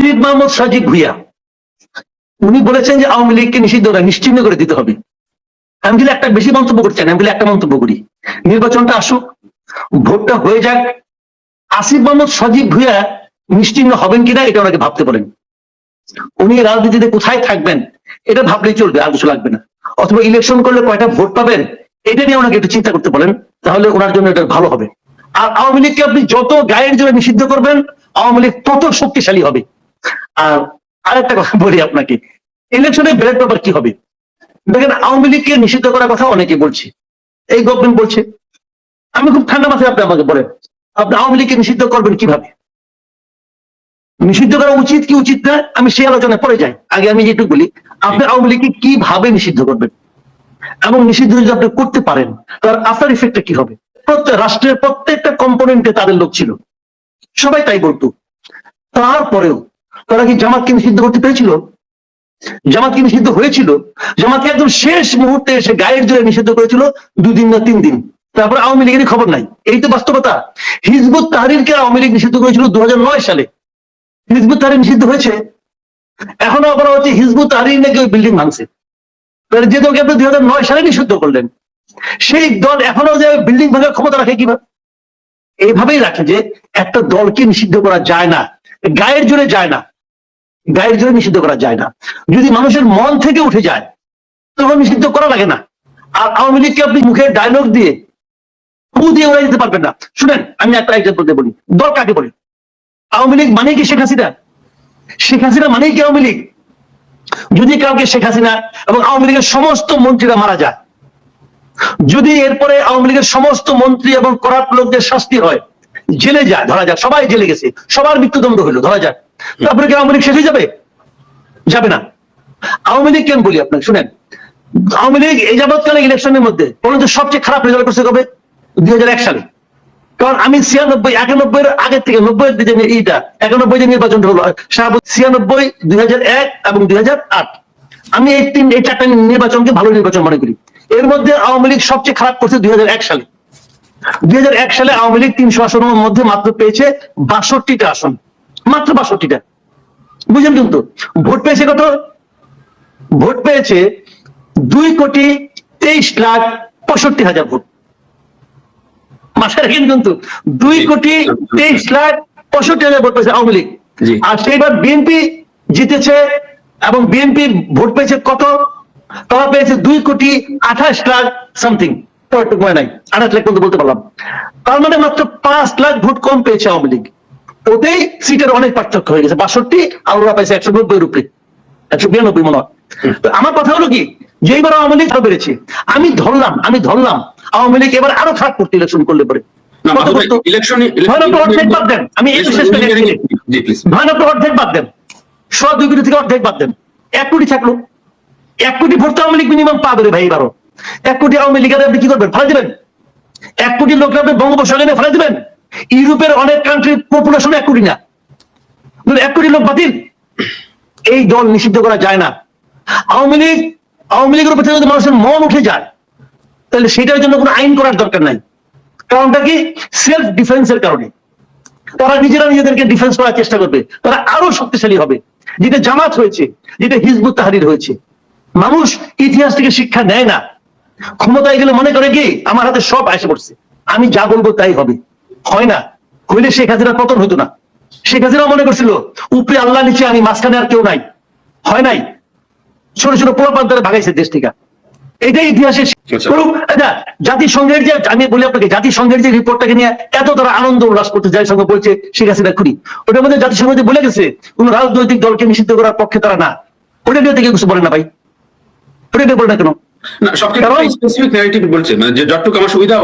আসিফ মাহমুদ সাজিদ ভুইয়া। উনি বলেছেন যে আওয়ামী লীগকে নিষিদ্ধ নিশ্চিহ্ন করে দিতে হবে। আমি যদি একটা বেশি মন্তব্য করছেন আমি বলে একটা মন্তব্য করি। নির্বাচনটা আসুক, ভোটটা হয়ে যাক। আসিফ মোহাম্মদ সজীব ভুইয়া নিশ্চিহ্ন হবেন কিনা, এটা ওনাকে ভাবতে বলেন। উনি রাজনীতিতে কোথায় থাকবেন, এটা ভাবলেই চলবে, আর কিছু লাগবে না। অথবা ইলেকশন করলে কয়টা ভোট পাবেন, এটা নিয়ে ওনাকে একটু চিন্তা করতে বলেন, তাহলে ওনার জন্য এটা ভালো হবে। আর আওয়ামী লীগকে আপনি যত গায়ের জন্য নিষিদ্ধ করবেন, আওয়ামী লীগ তত শক্তিশালী হবে। আর আরেকটা কথা বলি আপনাকে। ইলেকশনে ব্যালট পেপার কি হবে? দেখেন, আওয়ামী লীগকে নিষিদ্ধ করার কথা অনেকে বলছে। এই গভর্নমেন্ট বলছে, আমি খুব ঠান্ডা মাথায় আপনি আমাকে বলেন, আপনি আওয়ামী লীগকে নিষিদ্ধ করবেন কীভাবে? নিষিদ্ধ করা উচিত কি উচিত না, আমি সেই আলোচনায় পরে যাই। আগে আমি যেটুকু বলি, আপনি আওয়ামী লীগকে কীভাবে নিষিদ্ধ করবেন? এবং নিষিদ্ধ যদি আপনি করতে পারেন, তার আফটার ইফেক্টটা কি হবে? প্রত্যেক রাষ্ট্রের প্রত্যেকটা কম্পোনেন্টে তাদের লোক ছিল। সবাই তাই বলতো। তারপরেও তারা কি জামাতকে নিষিদ্ধ করতে পেরেছিল? জামাতকে নিষিদ্ধ হয়েছিল? জামাতকে একদম শেষ মুহূর্তে এসে গায়ের জোরে নিষিদ্ধ করেছিল দুদিন না তিন দিন তারপর আওয়ামী লীগের খবর নাই। এই তো বাস্তবতা। হিজবুত তাহারিরকে আওয়ামী লীগ নিষিদ্ধ করেছিল দু হাজার নয় সালে। হিজবুত তাহারির নিষিদ্ধ হয়েছে। এখনও বলা হচ্ছে হিজবুত তাহারির নাকি ওই বিল্ডিং ভাঙছে। যে দলকে আপনি দুই হাজার নয় সালে নিষিদ্ধ করলেন, সেই দল এখনও যে বিল্ডিং ভাঙার ক্ষমতা রাখে কীভাবে এইভাবেই রাখে যে একটা দলকে নিষিদ্ধ করা যায় না। গায়ের জোরে যায় না। গায়ের জোরে নিষিদ্ধ করা যায় না। যদি মানুষের মন থেকে উঠে যায়, তখন নিষিদ্ধ করা লাগে না। আর আওয়ামী লীগকে আপনি মুখে ডায়লগ দিয়ে ফু দিয়ে উড়াই দিতে পারবেন না। শুনেন, আমি একটা এক্সাম্পল দিয়ে বলি। দল কাকে বলি? আওয়ামী লীগ মানে কি শেখ হাসিনা? শেখ হাসিনা মানেই কি আওয়ামী লীগ? যদি কাউকে শেখ হাসিনা এবং আওয়ামী লীগের সমস্ত মন্ত্রীরা মারা যায়, যদি এরপরে আওয়ামী লীগের সমস্ত মন্ত্রী এবং করাপ্ট লোকদের শাস্তি হয়, জেলে যায়, ধরা যাক, সবাই জেলে গেছে, সবার মৃত্যুদণ্ড হইল ধরা যাক। তারপরে কি আওয়ামী লীগ শেষ হয়ে যাবে? যাবে না। আওয়ামী লীগ কেন বলি আপনাকে? শুনেন, আওয়ামী লীগ এই যাবৎকালে ইলেকশনের মধ্যে বলুন তো সবচেয়ে খারাপ রেজাল্ট করছে কবে? দুই সালে। কারণ আমি ছিয়ানব্বই একানব্বই আগের থেকে নব্বই যে এইটা একানব্বই যে নির্বাচনটা হলো, শাহাবুদ ছিয়ানব্বই, দুই এবং দুই হাজার আট। আমি এই তিন, এই চারটা নির্বাচনকে ভালো নির্বাচন মনে করি। এর মধ্যে আওয়ামী লীগ সবচেয়ে খারাপ করছে দুই হাজার এক সালে। দুই হাজার এক সালে আওয়ামী লীগ তিনশো আসনের মধ্যে মাত্র পেয়েছে বাষট্টিটা আসন। মাত্র বাষট্টিটা। বুঝলেন কিন্তু? ভোট পেয়েছে কত? ভোট পেয়েছে দুই কোটি তেইশ লাখ পঁয়ষট্টি হাজার ভোট। রাখেন কিন্তু দুই কোটি তেইশ লাখ পঁয়ষট্টি হাজার ভোট পেয়েছে আওয়ামী লীগ। আর সেইবার বিএনপি জিতেছে এবং বিএনপি ভোট পেয়েছে কত? তারা পেয়েছে দুই কোটি আঠাশ লাখ সামথিং। নাই আঠাশ লাখ পর্যন্ত বলতে পারলাম। তার মানে মাত্র পাঁচ লাখ ভোট কম পেয়েছে আওয়ামী লীগ। ওতেই সিটের অনেক পার্থক্য হয়ে গেছে। বাষট্টি আর ওরা পাইছে একশো নব্বই রুপি। একশো বিরানব্বই মনে হয়। তো আমার কথা হলো কি? যে এবার আওয়ামী লীগ আরও বেড়েছে। আমি ধরলাম আমি ধরলাম। আওয়ামী লীগ এবার আরও খারাপ করতে ইলেকশন করলে পরে। অর্ধেক বাদ দেন। আমি এই শেষ করে দিচ্ছি। জি প্লিজ ভয়ানক অর্ধেক বাদ দেন। দুই কোটি থেকে অর্ধেক বাদ দেন। এক কোটি থাকল এক কোটি ভোট আওয়ামী লীগ মিনিমাম পাবে রে ভাই এবারও। এক কোটি আওয়ামী লীগের আপনি কি করবেন? ফেলে দিবেন? এক কোটি লোক আপনি বঙ্গোপসাগরে ফেলে দিবেন? ইউরোপের অনেক কান্ট্রির পপুলেশন এক কোটি না। এক কোটি লোক বাতিল। এই দল নিষিদ্ধ করা যায় না। আওয়ামী লীগ, আওয়ামী লীগের উপর যদি মানুষের মন উঠে যায়, তাহলে সেটার জন্য কোনো আইন করার দরকার নাই। কারণটা কি? সেলফ ডিফেন্সের কারণে। তারা নিজেরা নিজেদেরকে ডিফেন্স করার চেষ্টা করবে। তারা আরও শক্তিশালী হবে। যেটা জামাত হয়েছে, যেটা হিজবুত তাহারির হয়েছে। মানুষ ইতিহাস থেকে শিক্ষা নেয় না। ক্ষমতায় গেলে মনে করে কি? আমার হাতে সব আসে পড়ছে। আমি যা বলব তাই হবে। হয় না। হইলে শেখ হাসিনার পতন হতো না। শেখ হাসিনা মনে করছিল উপরে আল্লাহ নিচে আমি মাঝখানে আর কেউ নাই। হয় নাই? ছোট ছোট পোলাপান তারা ভাগাইছে দেশ থেকে। এটাই ইতিহাসে আচ্ছা। আচ্ছা জাতিসংঘের যে আমি বলি আপনাকে জাতিসংঘের যে রিপোর্টটাকে নিয়ে এত তারা আনন্দ উল্লাস করতে যায় সঙ্গে বলছে শেখ হাসিনা খুনি ওটার মধ্যে জাতিসংঘ যে বলে গেছে কোন রাজনৈতিক দলকে নিষিদ্ধ করার পক্ষে তারা না। ওটা নিয়ে থেকে কিছু বলে না ভাই। ওটা নিয়ে বলে না কেন? না সবকিছু স্পেসিফিক ন্যারেটিভ বলছে মানে যে যতটুকু আমার সুবিধা